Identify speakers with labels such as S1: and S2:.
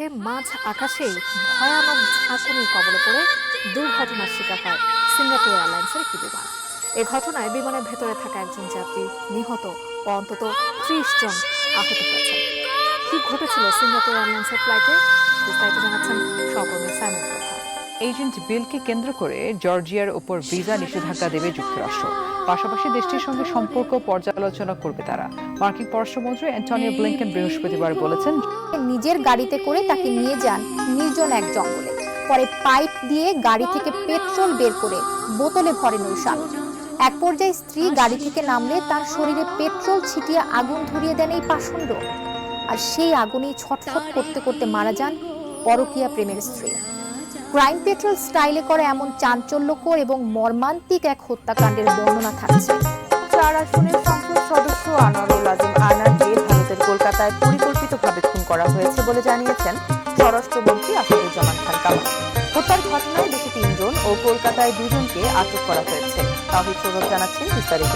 S1: পথে মাঝ আকাশে ভয়ানক ঝাঁকুনির কবলে পড়ে দুর্ঘটনার শিকার হয় সিঙ্গাপুর এয়ারলাইন্সের একটি বিমান। এ ঘটনায় বিমানের ভেতরে থাকা একজন যাত্রী নিহত ও অন্তত ত্রিশ জন আহত হয়েছে কি ঘটেছিল সিঙ্গাপুর এয়ারলাইন্সের ফ্লাইটে বিস্তারিত জানাচ্ছেন সহকর্মী প্রধান
S2: এজেন্ট বিলকে কেন্দ্র করে জর্জিয়ার উপর ভিসা নিষেধাজ্ঞা দেবে যুক্তরাষ্ট্র। পাশাপাশি দেশটির সঙ্গে সম্পর্ক পর্যালোচনা করবে তারা। মার্কিন পররাষ্ট্রমন্ত্রী অ্যান্টনিও ব্লিংকেন বৃহস্পতিবার বলেছেন,
S3: নিজের গাড়িতে করে তাকে নিয়ে যান নির্জন এক জঙ্গলে। পরে পাইপ দিয়ে গাড়ি থেকে পেট্রোল বের করে বোতলে ভরেন ওই এক পর্যায়ে স্ত্রী গাড়ি থেকে নামলে তার শরীরে পেট্রোল ছিটিয়ে আগুন ধরিয়ে দেন এই পাষণ্ড। আর সেই আগুনেই ছটফট করতে করতে মারা যান পরকীয়া প্রেমের স্ত্রী। ক্রাইম পেট্রোল স্টাইলে করে এমন চাঞ্চল্যকর এবং মর্মান্তিক এক হত্যাকাণ্ডের বর্ণনা থাকছে।
S4: চার আসনের সংসদ সদস্য আনোয়ারুল আজিম আনারকে ভারতের কলকাতায় পরিকল্পিতভাবে খুন করা হয়েছে বলে জানিয়েছেন স্বরাষ্ট্রমন্ত্রী আসাদুজ্জামান খান কামাল। হত্যার ঘটনায় দেশে তিনজন ও কলকাতায় দুজনকে আটক করা হয়েছে। তাহিদ সৌরভ জানাচ্ছেন বিস্তারিত।